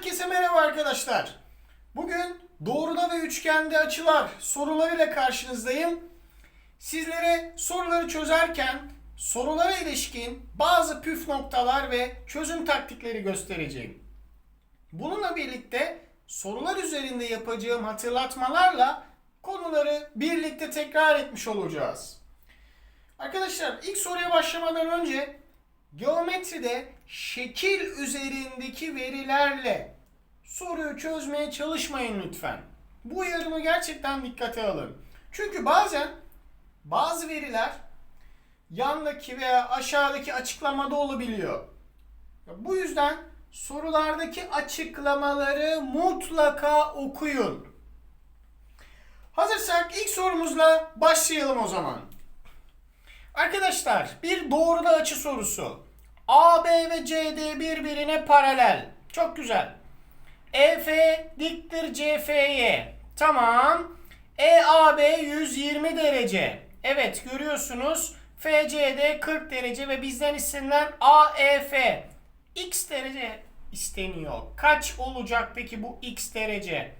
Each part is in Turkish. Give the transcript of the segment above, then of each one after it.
Herkese merhaba arkadaşlar. Bugün doğruda ve üçgende açılar sorularıyla karşınızdayım. Sizlere soruları çözerken sorulara ilişkin bazı püf noktalar ve çözüm taktikleri göstereceğim. Bununla birlikte sorular üzerinde yapacağım hatırlatmalarla konuları birlikte tekrar etmiş olacağız. Arkadaşlar ilk soruya başlamadan önce geometride şekil üzerindeki verilerle soruyu çözmeye çalışmayın lütfen. Bu uyarımı gerçekten dikkate alın. Çünkü bazen bazı veriler yandaki veya aşağıdaki açıklamada olabiliyor. Bu yüzden sorulardaki açıklamaları mutlaka okuyun. Hazırsak ilk sorumuzla başlayalım o zaman. Arkadaşlar bir doğruda açı sorusu. AB ve CD birbirine paralel. Çok güzel. EF diktir CF'ye. Tamam. EAB 120 derece. Evet görüyorsunuz. FCD 40 derece ve bizden istenilen AEF x derece isteniyor. Kaç olacak peki bu x derece?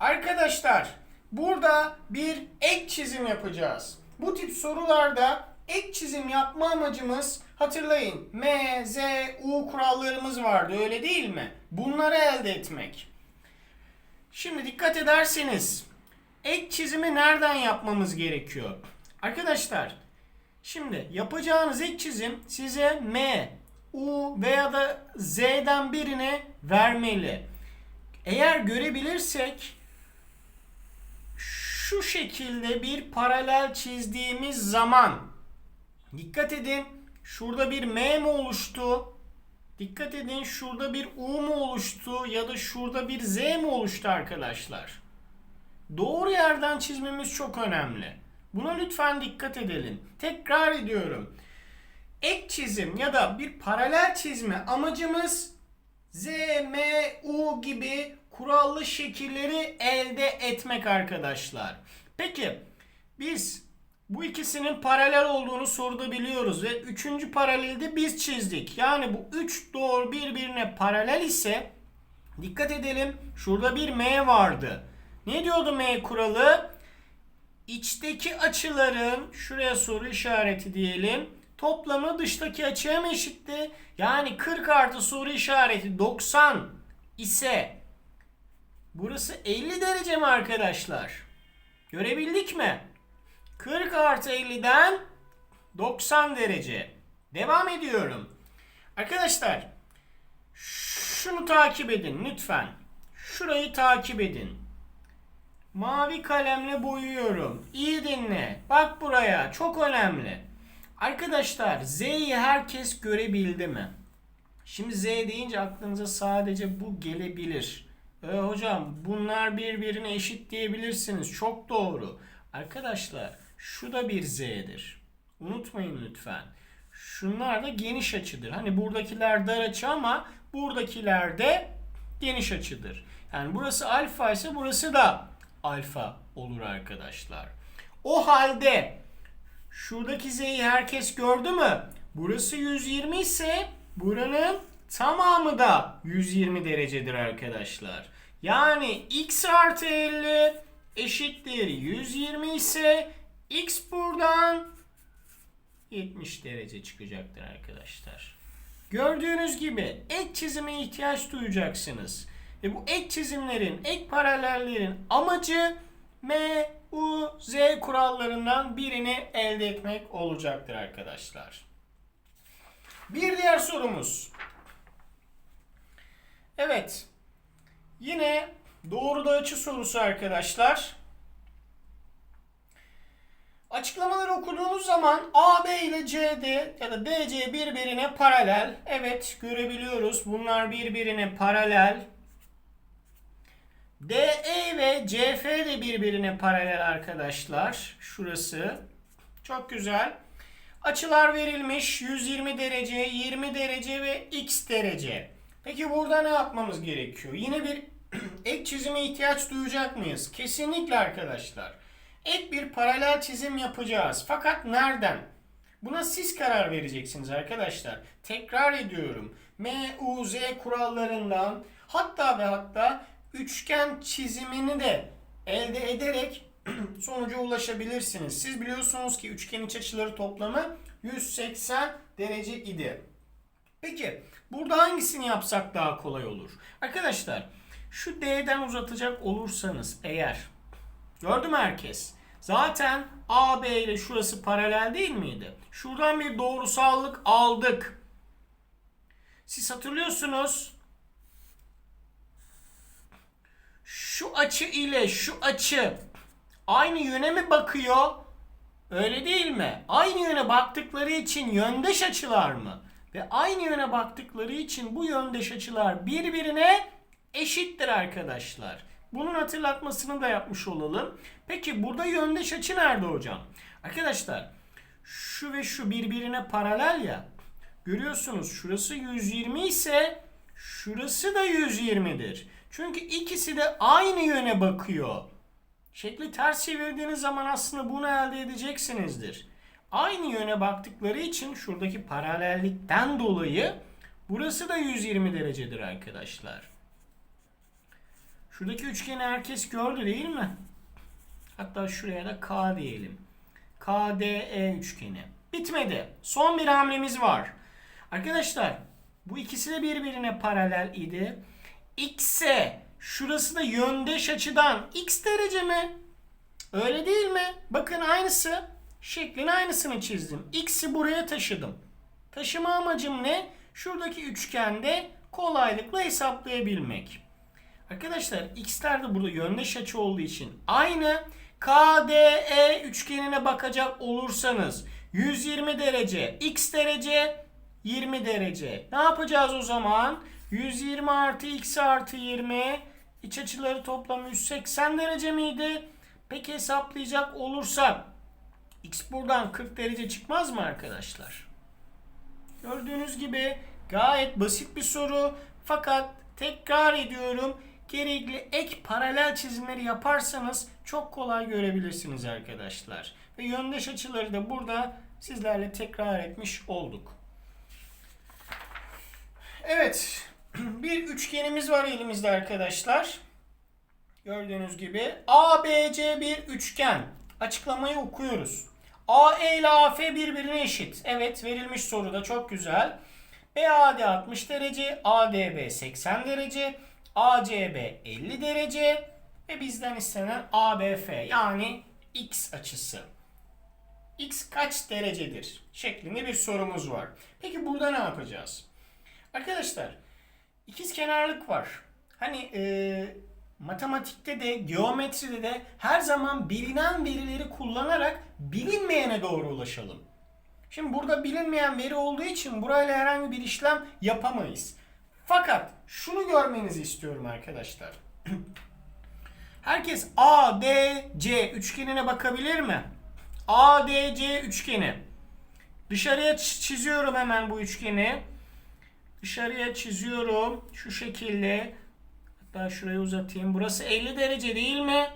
Arkadaşlar burada bir ek çizim yapacağız. Bu tip sorularda ek çizim yapma amacımız hatırlayın M, Z, U kurallarımız vardı öyle değil mi? Bunları elde etmek. Şimdi dikkat ederseniz ek çizimi nereden yapmamız gerekiyor? Arkadaşlar şimdi yapacağınız ek çizim size M, U veya da Z'den birine vermeli. Eğer görebilirsek şu şekilde bir paralel çizdiğimiz zaman dikkat edin şurada bir M mi oluştu? Dikkat edin şurada bir U mu oluştu ya da şurada bir Z mi oluştu arkadaşlar? Doğru yerden çizmemiz çok önemli. Buna lütfen dikkat edelim. Tekrar ediyorum. Ek çizim ya da bir paralel çizme amacımız Z, M, U gibi kurallı şekilleri elde etmek arkadaşlar. Peki biz bu ikisinin paralel olduğunu soruda biliyoruz ve üçüncü paralelde biz çizdik. Yani bu üç doğru birbirine paralel ise dikkat edelim şurada bir M vardı. Ne diyordu M kuralı? İçteki açıların şuraya soru işareti diyelim. Toplamı dıştaki açıya mı eşitti? Yani 40 artı soru işareti 90 ise burası 50 derece mi arkadaşlar? Görebildik mi? 40 artı 50'den 90 derece. Devam ediyorum. Arkadaşlar şunu takip edin lütfen. Şurayı takip edin. Mavi kalemle boyuyorum. İyi dinle. Bak buraya. Çok önemli. Arkadaşlar Z'yi herkes görebildi mi? Şimdi Z deyince aklınıza sadece bu gelebilir. E, hocam bunlar birbirine eşit diyebilirsiniz. Çok doğru. Arkadaşlar şu da bir Z'dir. Unutmayın lütfen. Şunlar da geniş açıdır. Hani buradakiler dar açı ama buradakiler de geniş açıdır. Yani burası alfa ise burası da alfa olur arkadaşlar. O halde şuradaki z'yi herkes gördü mü? Burası 120 ise buranın tamamı da 120 derecedir arkadaşlar. Yani x artı 50 eşittir 120 ise x buradan 70 derece çıkacaktır arkadaşlar. Gördüğünüz gibi ek çizime ihtiyaç duyacaksınız. Ve bu ek çizimlerin, ek paralellerin amacı M, U, Z kurallarından birini elde etmek olacaktır arkadaşlar. Bir diğer sorumuz. Evet. Yine doğruda açı sorusu arkadaşlar. Açıklamaları okuduğunuz zaman AB ile CD ya da DC birbirine paralel. Evet görebiliyoruz. Bunlar birbirine paralel. DE ve CF de birbirine paralel arkadaşlar. Şurası. Çok güzel. Açılar verilmiş. 120 derece, 20 derece ve x derece. Peki burada ne yapmamız gerekiyor? Yine bir ek çizime ihtiyaç duyacak mıyız? Kesinlikle arkadaşlar. Ek bir paralel çizim yapacağız. Fakat nereden? Buna siz karar vereceksiniz arkadaşlar. Tekrar ediyorum. M, U, Z kurallarından hatta ve hatta üçgen çizimini de elde ederek sonuca ulaşabilirsiniz. Siz biliyorsunuz ki üçgen iç açıları toplamı 180 derece idi. Peki burada hangisini yapsak daha kolay olur? Arkadaşlar şu D'den uzatacak olursanız eğer gördü mü herkes? Zaten AB ile şurası paralel değil miydi? Şuradan bir doğrusallık aldık. Siz hatırlıyorsunuz. Şu açı ile şu açı aynı yöne mi bakıyor? Öyle değil mi? Aynı yöne baktıkları için yöndeş açılar mı? Ve aynı yöne baktıkları için bu yöndeş açılar birbirine eşittir arkadaşlar. Bunun hatırlatmasını da yapmış olalım. Peki burada yöndeş açı nerede hocam? Arkadaşlar şu ve şu birbirine paralel ya. Görüyorsunuz şurası 120 ise şurası da 120'dir. Çünkü ikisi de aynı yöne bakıyor. Şekli ters çevirdiğiniz zaman aslında bunu elde edeceksinizdir. Aynı yöne baktıkları için şuradaki paralellikten dolayı burası da 120 derecedir arkadaşlar. Şuradaki üçgeni herkes gördü değil mi? Hatta şuraya da K diyelim. KDE üçgeni. Bitmedi. Son bir hamlemiz var. Arkadaşlar bu ikisi de birbirine paralel idi. X'e şurası da yöndeş açıdan x derece mi? Öyle değil mi? Bakın aynısı. Şeklin aynısını çizdim. X'i buraya taşıdım. Taşıma amacım ne? Şuradaki üçgende kolaylıkla hesaplayabilmek. Arkadaşlar x'ler de burada yöndeş açı olduğu için aynı KDE üçgenine bakacak olursanız 120 derece x derece 20 derece. Ne yapacağız o zaman? 120 artı x artı 20 iç açıları toplamı 180 derece miydi? Peki hesaplayacak olursak x buradan 40 derece çıkmaz mı arkadaşlar? Gördüğünüz gibi gayet basit bir soru. Fakat tekrar ediyorum gerekli ek paralel çizimleri yaparsanız çok kolay görebilirsiniz arkadaşlar. Ve yöndeş açıları da burada sizlerle tekrar etmiş olduk. Evet. Bir üçgenimiz var elimizde arkadaşlar. Gördüğünüz gibi ABC bir üçgen. Açıklamayı okuyoruz. AE ile AF birbirine eşit. Evet verilmiş soruda çok güzel. BAD 60 derece, ADB 80 derece, ACB 50 derece ve bizden istenen ABF yani X açısı. X kaç derecedir şeklinde bir sorumuz var. Peki burada ne yapacağız? Arkadaşlar ikiz kenarlık var. Hani e, matematikte de geometride de her zaman bilinen verileri kullanarak bilinmeyene doğru ulaşalım. Şimdi burada bilinmeyen veri olduğu için burayla herhangi bir işlem yapamayız. Fakat şunu görmenizi istiyorum arkadaşlar. Herkes ADC üçgenine bakabilir mi? ADC üçgeni. Dışarıya çiziyorum hemen bu üçgeni. Dışarıya çiziyorum. Şu şekilde. Hatta şurayı uzatayım. Burası 50 derece değil mi?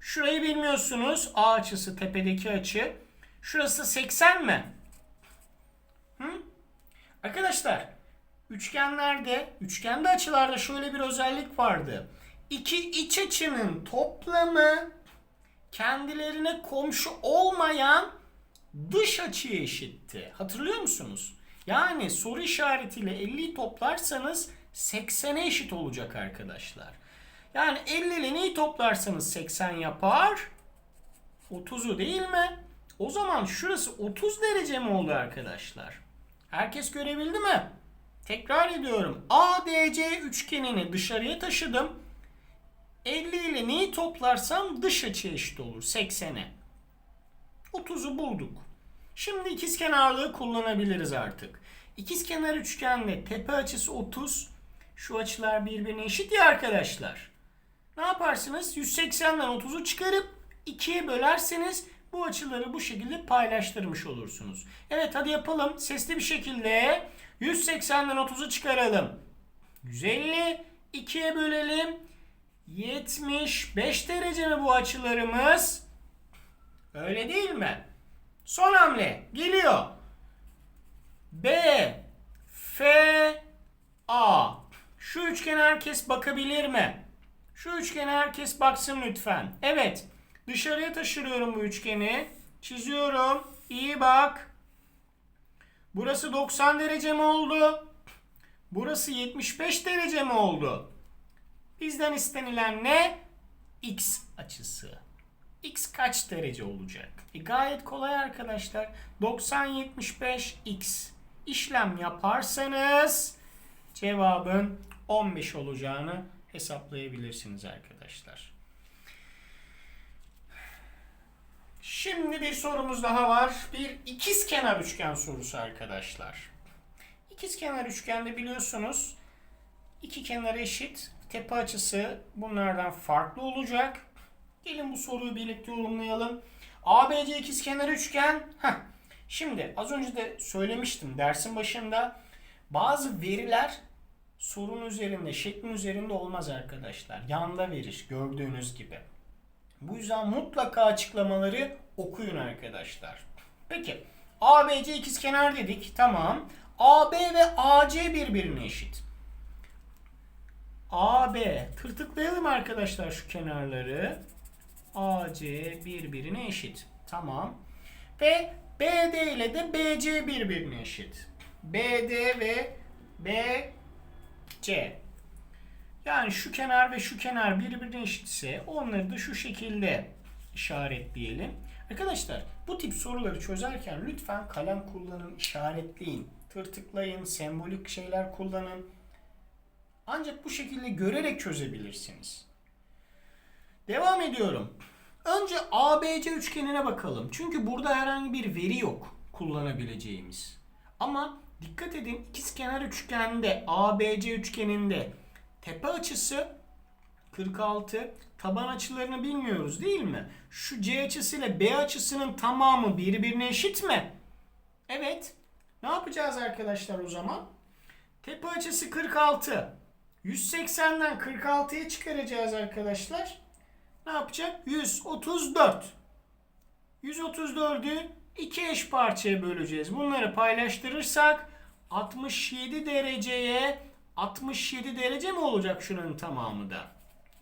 Şurayı bilmiyorsunuz. A açısı tepedeki açı. Şurası 80 mi? Hı? Arkadaşlar üçgenlerde, üçgende açılarda şöyle bir özellik vardı. İki iç açının toplamı kendilerine komşu olmayan dış açıya eşitti. Hatırlıyor musunuz? Yani soru işaretiyle 50'yi toplarsanız 80'e eşit olacak arkadaşlar. Yani 50 ile neyi toplarsanız 80 yapar? 30'u değil mi? O zaman şurası 30 derece mi oldu arkadaşlar? Herkes görebildi mi? Tekrar ediyorum. ADC üçgenini dışarıya taşıdım. 50 ile neyi toplarsam dış açı eşit olur 80'e. 30'u bulduk. Şimdi ikizkenarlığı kullanabiliriz artık. İkizkenar üçgende tepe açısı 30. Şu açılar birbirine eşit ya arkadaşlar. Ne yaparsınız? 180'den 30'u çıkarıp 2'ye bölerseniz bu açıları bu şekilde paylaştırmış olursunuz. Evet hadi yapalım. Sesli bir şekilde 180'den 30'u çıkaralım. 150 2'ye bölelim. 75 derece mi bu açılarımız? Öyle değil mi? Son hamle geliyor. B, F, A. Şu üçgene herkes bakabilir mi? Şu üçgene herkes baksın lütfen. Evet. Dışarıya taşırıyorum bu üçgeni. Çiziyorum. İyi bak. Burası 90 derece mi oldu? Burası 75 derece mi oldu? Bizden istenilen ne? X açısı. X kaç derece olacak? E gayet kolay arkadaşlar. 90 75 X. İşlem yaparsanız cevabın 15 olacağını hesaplayabilirsiniz arkadaşlar. Şimdi bir sorumuz daha var. Bir ikiz kenar üçgen sorusu arkadaşlar. İkiz kenar üçgende biliyorsunuz iki kenar eşit. Tepe açısı bunlardan farklı olacak. Gelin bu soruyu birlikte yorumlayalım. ABC ikizkenar üçgen. Heh. Şimdi az önce de söylemiştim dersin başında. Bazı veriler sorun üzerinde, şeklin üzerinde olmaz arkadaşlar. Yanda verir gördüğünüz gibi. Bu yüzden mutlaka açıklamaları okuyun arkadaşlar. Peki ABC ikizkenar dedik. Tamam. AB ve AC birbirine eşit. AB tırtıklayalım arkadaşlar şu kenarları. AC birbirine eşit. Tamam. Ve BD ile de BC birbirine eşit. BD ve BC. Yani şu kenar ve şu kenar birbirine eşitse onları da şu şekilde işaretleyelim. Arkadaşlar bu tip soruları çözerken lütfen kalem kullanın, işaretleyin, tırtıklayın, sembolik şeyler kullanın. Ancak bu şekilde görerek çözebilirsiniz. Devam ediyorum. Önce ABC üçgenine bakalım. Çünkü burada herhangi bir veri yok kullanabileceğimiz. Ama dikkat edin ikizkenar üçgende ABC üçgeninde tepe açısı 46, taban açılarını bilmiyoruz değil mi? Şu C açısı ile B açısının tamamı birbirine eşit mi? Evet. Ne yapacağız arkadaşlar o zaman? Tepe açısı 46. 180'den 46'ya çıkaracağız arkadaşlar. Ne yapacak? 134. 134'ü iki eş parçaya böleceğiz. Bunları paylaştırırsak 67 dereceye 67 derece mi olacak şunun tamamı da?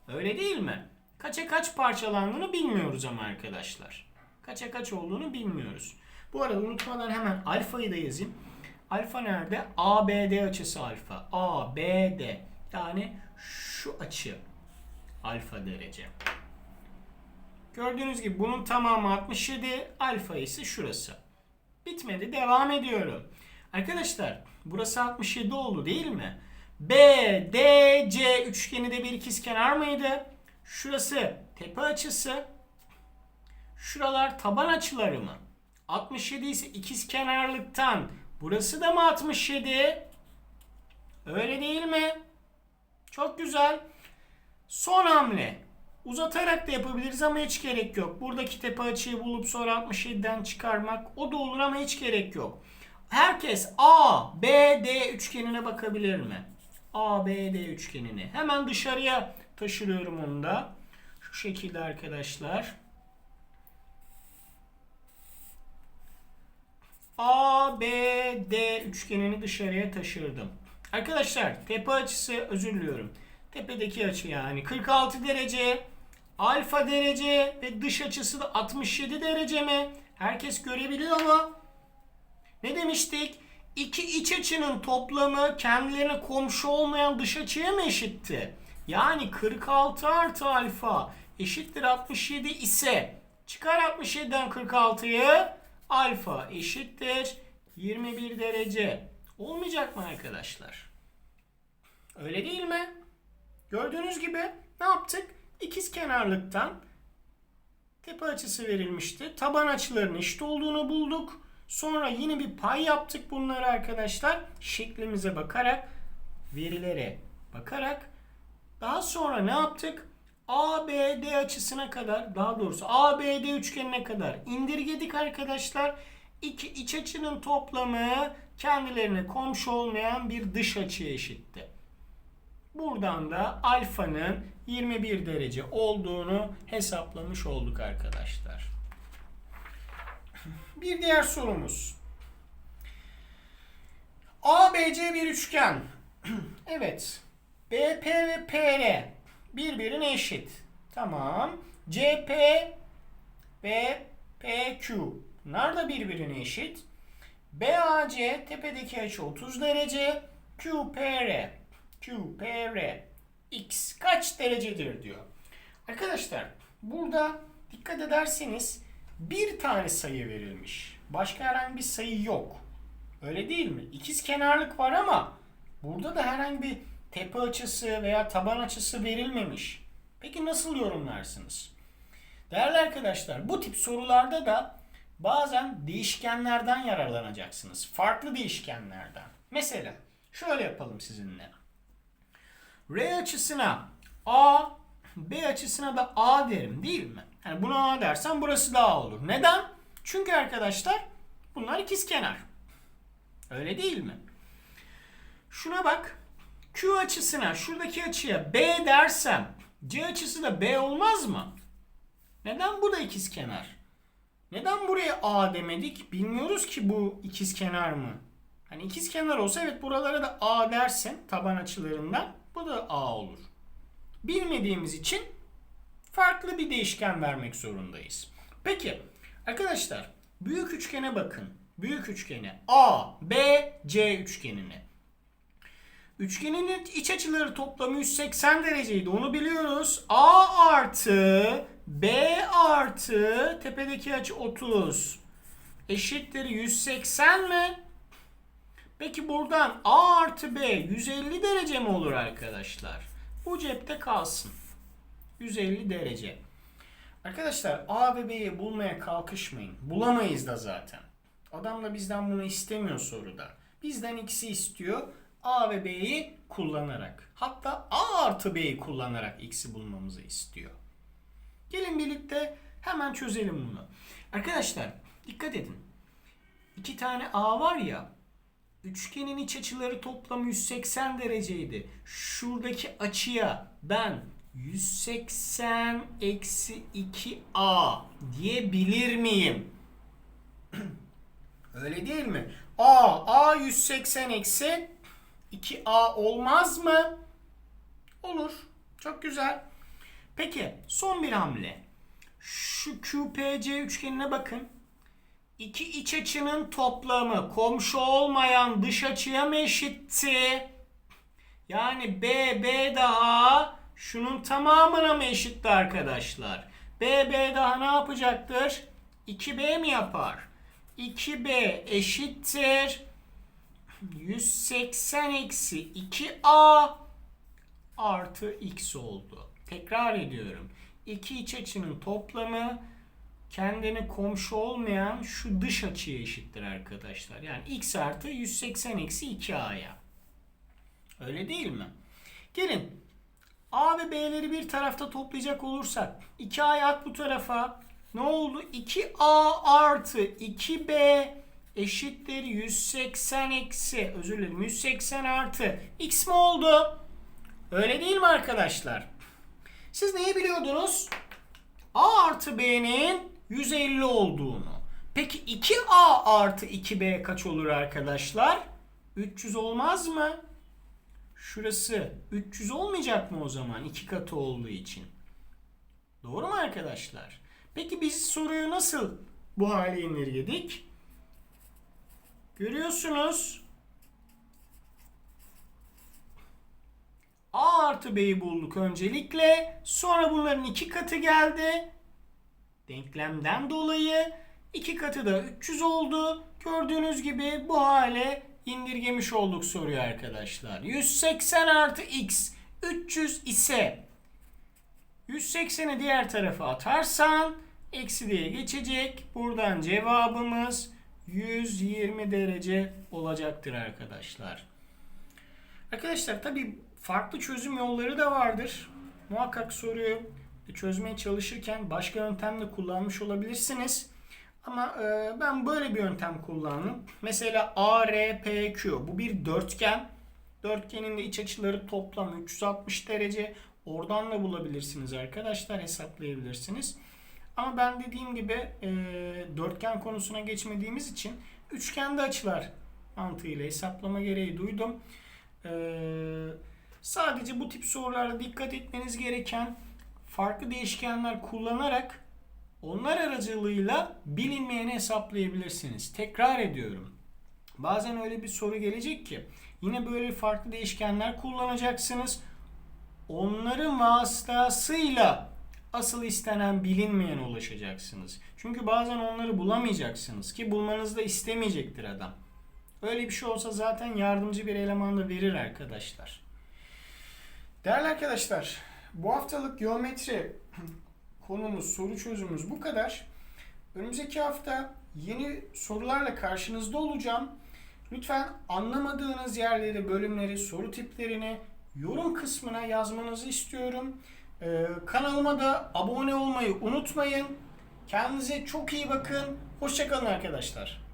Öyle değil mi? Kaça kaç parçalandığını bilmiyoruz ama arkadaşlar. Kaça kaç olduğunu bilmiyoruz. Bu arada unutmadan hemen alfayı da yazayım. Alfa nerede? ABD açısı alfa. ABD. Yani şu açı alfa derece. Gördüğünüz gibi bunun tamamı 67, alfa ise şurası. Bitmedi, devam ediyorum. Arkadaşlar, burası 67 oldu değil mi? BDC üçgeni de bir ikizkenar mıydı? Şurası tepe açısı. Şuralar taban açıları mı? 67 ise ikizkenarlıktan burası da mı 67? Öyle değil mi? Çok güzel. Son hamle. Uzatarak da yapabiliriz ama hiç gerek yok. Buradaki tepe açıyı bulup sonra 67'den çıkarmak o da olur ama hiç gerek yok. Herkes A, B, D üçgenine bakabilir mi? A, B, D üçgenini. Hemen dışarıya taşırıyorum onu da. Şu şekilde arkadaşlar. A, B, D üçgenini dışarıya taşırdım. Arkadaşlar tepe açısı özür diliyorum. Tepedeki açı yani 46 derece, alfa derece ve dış açısı da 67 derece mi? Herkes görebiliyor mu? Ne demiştik? İki iç açının toplamı kendilerine komşu olmayan dış açıya mı eşitti? Yani 46 artı alfa eşittir 67 ise çıkar 67'den 46'yı alfa eşittir 21 derece. Olmayacak mı arkadaşlar? Öyle değil mi? Gördüğünüz gibi ne yaptık? İkiz kenarlıktan tepe açısı verilmişti. Taban açılarının eşit olduğunu bulduk. Sonra yine bir pay yaptık bunları arkadaşlar. Şeklimize bakarak, verilere bakarak. Daha sonra ne yaptık? ABD açısına kadar, daha doğrusu ABD üçgenine kadar indirgedik arkadaşlar. İki iç açının toplamı kendilerine komşu olmayan bir dış açıya eşitti. Buradan da alfanın 21 derece olduğunu hesaplamış olduk arkadaşlar. Bir diğer sorumuz. ABC bir üçgen. Evet. BP ve PR birbirine eşit. Tamam. CP ve PQ bunlar da birbirine eşit. BAC tepedeki açı 30 derece. QPR QPR X kaç derecedir diyor. Arkadaşlar burada dikkat ederseniz bir tane sayı verilmiş. Başka herhangi bir sayı yok. Öyle değil mi? İkiz kenarlık var ama burada da herhangi bir tepe açısı veya taban açısı verilmemiş. Peki nasıl yorumlarsınız? Değerli arkadaşlar bu tip sorularda da bazen değişkenlerden yararlanacaksınız. Farklı değişkenlerden. Mesela şöyle yapalım sizinle. R açısına A, B açısına da A derim değil mi? Yani buna A dersen burası da A olur. Neden? Çünkü arkadaşlar bunlar ikiz kenar. Öyle değil mi? Şuna bak. Q açısına şuradaki açıya B dersem C açısı da B olmaz mı? Neden bu da ikiz kenar? Neden buraya A demedik? Bilmiyoruz ki bu ikiz kenar mı? Hani ikiz kenar olsa evet buralara da A dersin taban açılarından. Bu da A olur. Bilmediğimiz için farklı bir değişken vermek zorundayız. Peki arkadaşlar büyük üçgene bakın. Büyük üçgene A, B, C üçgenine. Üçgenin iç açıları toplamı 180 dereceydi. Onu biliyoruz. A artı B artı tepedeki açı 30 eşittir 180 mi? Peki buradan A artı B 150 derece mi olur arkadaşlar? Bu cepte kalsın. 150 derece. Arkadaşlar A ve B'yi bulmaya kalkışmayın. Bulamayız da zaten. Adam da bizden bunu istemiyor soruda. Bizden x'i istiyor. A ve B'yi kullanarak. Hatta A artı B'yi kullanarak x'i bulmamızı istiyor. Gelin birlikte hemen çözelim bunu. Arkadaşlar dikkat edin. İki tane A var ya. Üçgenin iç açıları toplamı 180 dereceydi. Şuradaki açıya ben 180 eksi 2A diyebilir miyim? Öyle değil mi? A, A 180 eksi 2A olmaz mı? Olur. Çok güzel. Peki son bir hamle. Şu QPC üçgenine bakın. İki iç açının toplamı komşu olmayan dış açıya mı eşitti? Yani B, B daha şunun tamamına mı eşitti arkadaşlar? B, B daha ne yapacaktır? 2B mi yapar? 2B eşittir 180 eksi 2A artı X oldu. Tekrar ediyorum. İki iç açının toplamı kendine komşu olmayan şu dış açıya eşittir arkadaşlar. Yani x artı 180 eksi 2a'ya. Öyle değil mi? Gelin a ve b'leri bir tarafta toplayacak olursak 2a'yı at bu tarafa. Ne oldu? 2a artı 2b eşittir 180 eksi özür dilerim 180 artı x mi oldu? Öyle değil mi arkadaşlar? Siz neyi biliyordunuz? A artı B'nin 150 olduğunu. Peki 2A artı 2B kaç olur arkadaşlar? 300 olmaz mı? Şurası 300 olmayacak mı o zaman? iki katı olduğu için. Doğru mu arkadaşlar? Peki biz soruyu nasıl bu hale indirgedik? Görüyorsunuz. A artı B'yi bulduk öncelikle. Sonra bunların iki katı geldi. Denklemden dolayı iki katı da 300 oldu. Gördüğünüz gibi bu hale indirgemiş olduk soruyu arkadaşlar. 180 artı x 300 ise 180'i diğer tarafa atarsan eksi diye geçecek. Buradan cevabımız 120 derece olacaktır arkadaşlar. Arkadaşlar tabi farklı çözüm yolları da vardır. Muhakkak soruyu çözmeye çalışırken başka yöntemle kullanmış olabilirsiniz. Ama e, ben böyle bir yöntem kullandım. Mesela ARPQ bu bir dörtgen. Dörtgenin de iç açıları toplam 360 derece. Oradan da bulabilirsiniz arkadaşlar hesaplayabilirsiniz. Ama ben dediğim gibi e, dörtgen konusuna geçmediğimiz için üçgende açılar mantığıyla hesaplama gereği duydum. Ee, sadece bu tip sorularda dikkat etmeniz gereken farklı değişkenler kullanarak onlar aracılığıyla bilinmeyeni hesaplayabilirsiniz. Tekrar ediyorum. Bazen öyle bir soru gelecek ki yine böyle farklı değişkenler kullanacaksınız. Onların vasıtasıyla asıl istenen bilinmeyene ulaşacaksınız. Çünkü bazen onları bulamayacaksınız ki bulmanızı da istemeyecektir adam. Öyle bir şey olsa zaten yardımcı bir eleman da verir arkadaşlar. Değerli arkadaşlar, bu haftalık geometri konumuz, soru çözümümüz bu kadar. Önümüzdeki hafta yeni sorularla karşınızda olacağım. Lütfen anlamadığınız yerleri, bölümleri, soru tiplerini yorum kısmına yazmanızı istiyorum. Ee, kanalıma da abone olmayı unutmayın. Kendinize çok iyi bakın. Hoşçakalın arkadaşlar.